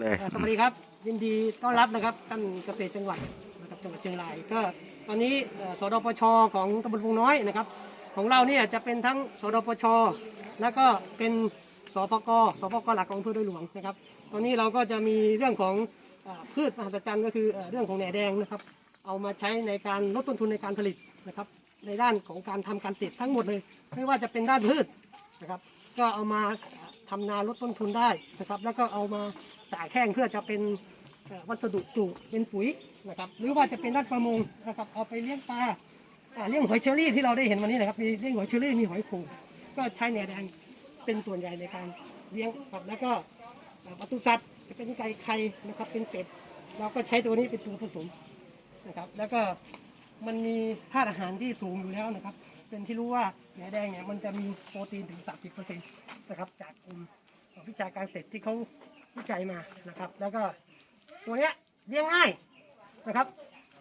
เลย สวัสดีครับ ยินดีต้อนรับนะครับท่านเกษตรจังหวัดนะครับจังหวัดเชียงรายก็ตอนนี้เอ่อสดปชของตำบลพงน้อยนะครับ ของเราเนี่ยจะเป็นทั้งสดปชแล้วก็เป็นสปกสปกหลักของอำเภอโดยหลวงนะครับ ตอนนี้เราก็จะมีเรื่องของเอ่อพืชมหัศจรรย์ก็คือเอ่อเรื่องของแหน่แดงนะครับ เอามาใช้ในการลดต้นทุนในการผลิตนะครับ ในด้านของการทำการเกษตรทั้งหมดเลย ไม่ว่าจะเป็นด้านพืชนะครับ ก็เอามา ทำนาลดต้นทุนได้นะครับ แล้วก็เอามาตากแห้งเพื่อจะเป็นวัสดุปลูกเป็นปุ๋ยนะครับ หรือว่าจะเป็นด้านประมงนะครับ เอาไปเลี้ยงปลาเลี้ยงหอยเชอรี่ที่เราได้เห็นวันนี้นะครับ มีเลี้ยงหอยเชอรี่มีหอยโขงก็ใช้แหนแดงเป็นส่วนใหญ่ในการเลี้ยงครับแล้วก็อ่าปศุสัตว์จะเป็นไก่ไข่นะครับ เป็นเป็ดเราก็ใช้ตัวนี้เป็นตัวผสมนะครับ แล้วก็มันมีธาตุอาหารที่สูงอยู่แล้วนะครับ เป็นที่รู้ว่าแหนแดงเนี่ยมันจะมีโปรตีนถึง 30%นะครับจากกลุ่มวิชาการเกษตรที่เขาวิจัยมานะครับ แล้วก็ตัวเนี้ยเลี้ยงง่ายนะครับ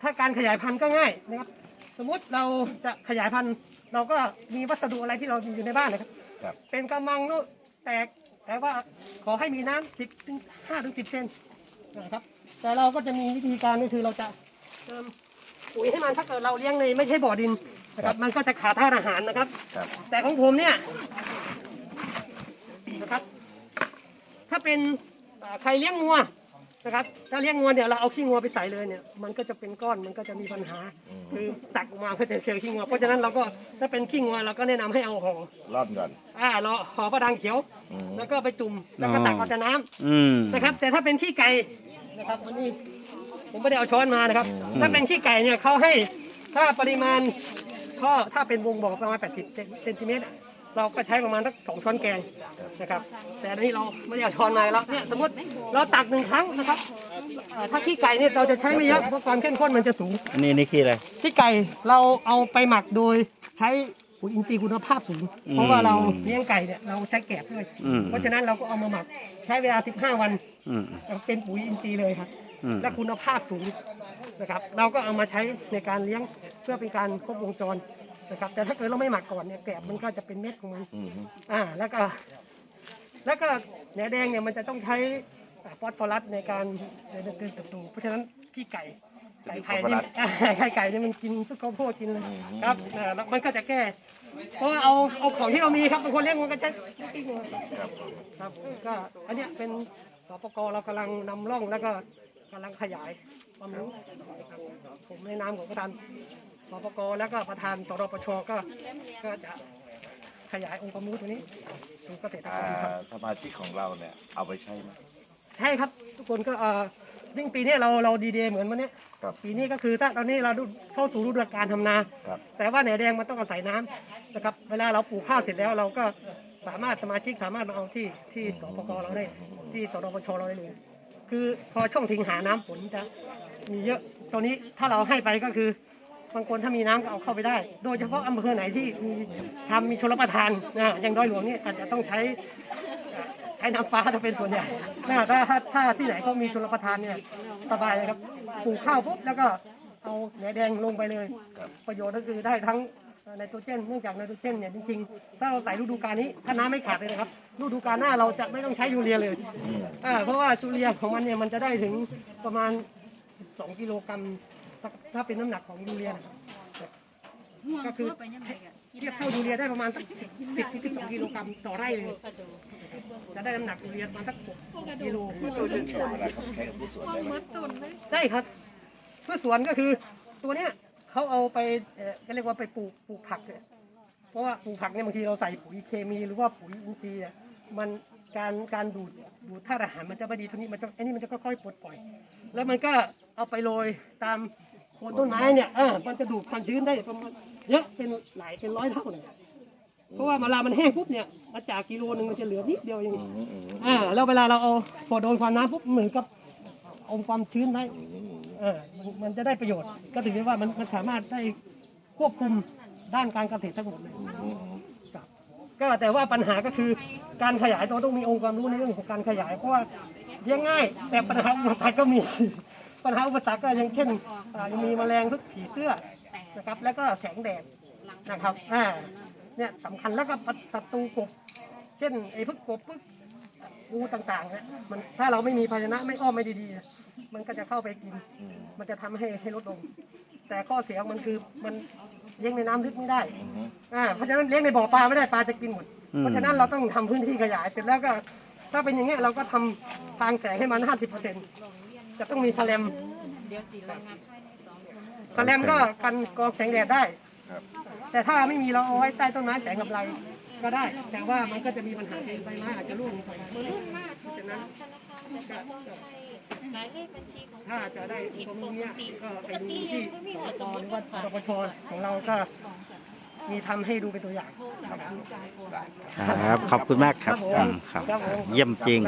ถ้าการขยายพันธุ์ก็ง่ายนะครับ สมมุติเราจะขยายพันธุ์เราก็มีวัสดุอะไรที่เรามีอยู่ในบ้านนะครับ ครับ เป็นกระมังนู่นแตกแต่ว่าขอให้มีน้ำสิบถึงห้าถึงสิบเซนนะครับ แต่เราก็จะมีวิธีการก็คือเราจะเติมปุ๋ยให้มันถ้าเกิดเราเลี้ยงในไม่ใช่บ่อดิน นะครับ มันก็จะขาดธาตุอาหารนะครับ ครับ แต่ของผมเนี่ยนะครับ ถ้าเป็นอ่าใครเลี้ยงงัวนะครับ ถ้าเลี้ยงงัวเนี่ยเราเอาขี้งัวไปใส่เลยเนี่ย มันก็จะเป็นก้อนมันก็จะมีปัญหาคือตักออกมาก็จะเจอขี้งัว เพราะฉะนั้นเราก็ถ้าเป็นขี้งัวเราก็แนะนำให้เอาห่อร่อนก่อน อ่าเราห่อประดังเขียว อืม แล้วก็ไปจุ่มแล้วก็ตักเอาแต่น้ำ อืม นะครับแต่ถ้าเป็นขี้ไก่นะครับวันนี้ผมไม่ได้เอาช้อนมานะครับอืมถ้าเป็นขี้ไก่เนี่ยเขาให้ถ้าปริมาณ ท่อถ้าเป็นวงบ่อประมาณ 80เซนติเมตรเราก็ใช้ประมาณสักสองช้อนแกงนะครับ แต่อันนี้เราไม่ได้เอาช้อนมาแล้วเนี่ยสมมติเราตักหนึ่งครั้งนะครับเอ่อถ้าขี้ไก่เนี่ยเราจะใช้ไม่เยอะเพราะความเข้มข้นมันจะสูง อันนี้นี่คืออะไรขี้ไก่เราเอาไปหมักโดยใช้ปุ๋ยอินทรีย์คุณภาพสูงเพราะว่าเราเลี้ยงไก่เนี่ยเราใช้แกะด้วย อืม เพราะฉะนั้นเราก็เอามาหมักใช้เวลา 15 วันอืม เป็นปุ๋ยอินทรีย์เลยครับ อืม และคุณภาพสูงนะครับ เราก็เอามาใช้ในการเลี้ยง เพื่อเป็นการครบวงจรนะครับ แต่ถ้าเกิดเราไม่หมักก่อนเนี่ยแกะมันก็จะเป็นเม็ดของมันอืมอ่าแล้วก็ แล้วก็แหนแดงเนี่ยมันจะต้องใช้อ่าฟอสฟอรัสในการในการเติบโตเพราะฉะนั้นขี้ไก่ไก่ไข่นี่อ่าไก่ไก่เนี่ยมันกินพวกข้าวโพดกินเลยครับอ่าแล้วมันก็จะแก้เพราะว่าเอาเอาของที่เรามีครับบางคนเลี้ยงมันก็ใช้ขี้งัว ครับครับก็อันเนี้ยเป็นสปกเรากำลังนำร่องแล้วก็ กำลังขยายความรู้นะครับผมในนามของประธานสปกแล้วก็ประธานสรปชก็ก็จะขยายองค์ความรู้ตัวนี้สู่เกษตรกอ่ารครับ สมาชิกของเราเนี่ยเอาไปใช้ไหมใช่ครับทุกคนก็เอ่อยิ่งปีนี้เราเราดีเดย์เหมือนวันเนี้ยครับ ปีนี้ก็คือถ้าตอนนี้เราดูเข้าสู่ฤดูการทำนา ครับ แต่ว่าแหนแดงมันต้องอาศัยน้ำนะครับเวลาเราปลูกข้าวเสร็จแล้วเราก็สามารถสมาชิกสามารถมาเอาที่ที่สปกเราได้ที่สนปชเราได้เลย คือพอช่วงสิงหาน้ำฝนจะมีเยอะตอนนี้ถ้าเราให้ไปก็คือบางคนถ้ามีน้ำก็เอาเข้าไปได้ โดยเฉพาะอำเภอไหนที่มีทำมีชลประทานนะอย่างดอยหลวงนี่อาจจะต้องใช้ใช้น้ำฟ้าถ้าเป็นส่วนใหญ่นะถ้าถ้าถ้าที่ไหนเขามีชลประทานเนี่ยสบายเลยครับปลูกข้าวปุ๊บแล้วก็เอาแหนแดงลงไปเลยครับประโยชน์ก็คือได้ทั้ง ไนโตรเจนเนื่องจากไนโตรเจนเนี่ยจริงๆ ถ้าเราใส่ฤดูกาลนี้ถ้าน้ำไม่ขาดเลยนะครับฤดูกาลหน้าเราจะไม่ต้องใช้ยูเรียเลยอืมอ่าเพราะว่ายูเรียของมันเนี่ยมันจะได้ถึงประมาณ2กิโลกรัมถ้าถ้าเป็นน้ำหนักของยูเรียนะครับก็คือเทียบเท่ายูเรียได้ประมาณสักสิบถึงสิบสองกิโลกรัมต่อไร่เลยจะได้น้ำหนักยูเรียประมาณสักหกกิโลเวลาเขาใช้กับผู้สวนได้ไหมได้ครับเพื่อสวนก็คือตัวเนี้ย เขาเอาไปเอ่อก็เรียกว่าไปปลูกปลูกผักเนี่ยเพราะว่าปลูกผักเนี่ยบางทีเราใส่ปุ๋ยเคมีหรือว่าปุ๋ยอินทรีย์เนี่ยมันการการดูดดูดธาตุอาหารมันจะไม่ดีตัวนี้มันจะไอ้นี่มันจะค่อยๆปลดปล่อย แล้วมันก็เอาไปโรยตามโคนต้นไม้เนี่ยเออมันจะดูดความชื้นได้ประมาณเยอะเป็นหลายเป็นร้อยเท่าเลยเพราะว่าเวลามันแห้งปุ๊บเนี่ยมาจากกิโลหนึ่งมันจะเหลือนิดเดียวเอง อืมอืมอ่าแล้วเวลาเราเอาพอโดนความน้ำปุ๊บเหมือนกับเอาความชื้นไว้ เออมันมันจะได้ประโยชน์ ก็ถือได้ว่ามันมันสามารถได้ควบคุมด้านการเกษตรทั้งหมดเลยครับก็แต่ว่าปัญหาก็คือการขยายเราต้องมีองค์ความรู้ในเรื่องของการขยาย เพราะว่าเลี้ยงง่าย แต่ปัญหาอุปสรรคก็มี ปัญหาอุปสรรคก็อย่างเช่นอ่ายังมีแมลงพึกผีเสื้อนะครับ แล้วก็แสงแดดนะครับอ่าเนี่ยสำคัญแล้วก็ศัตรูกบ เช่นไอ้พึกกบพึกปูต่างๆเนี่ยมันถ้าเราไม่มีภาชนะไม่อ้อมไม่ดีๆ มันก็จะเข้าไปกิน อืมมันจะทำให้ให้ลดลง แต่ข้อเสียของมันคือมันเลี้ยงในน้ำลึกไม่ได้ อือฮึอ่าเพราะฉะนั้นเลี้ยงในบ่อปลาไม่ได้ปลาจะกินหมด อืม เพราะฉะนั้นเราต้องทำพื้นที่ขยายเสร็จแล้วก็ ถ้าเป็นอย่างเงี้ยเราก็ทำทางแสงให้มัน 50%จะต้องมีแสลมแสลมก็กันกรองแสงแดดได้ ครับแต่ถ้าไม่มีเราเอาไว้ใต้ต้นไม้แสงกับไรก็ได้ แต่ว่ามันก็จะมีปัญหาคือใบไม้อาจจะร่วงลงไปมือรุ่นมากโทษนะธนา คารจะต้องให้หมายเลขบัญชีของถ้าจะได้ตรงนี้ก็ปไปกดูติที่ยังไม่มีสหัวปสมุหดรือว่าสปชของเราก็มีทำให้ดูเป็นตัวอย่างครับ ครับ ขอบคุณมากครับผมอืมครับครับผมเยี่ยมจริง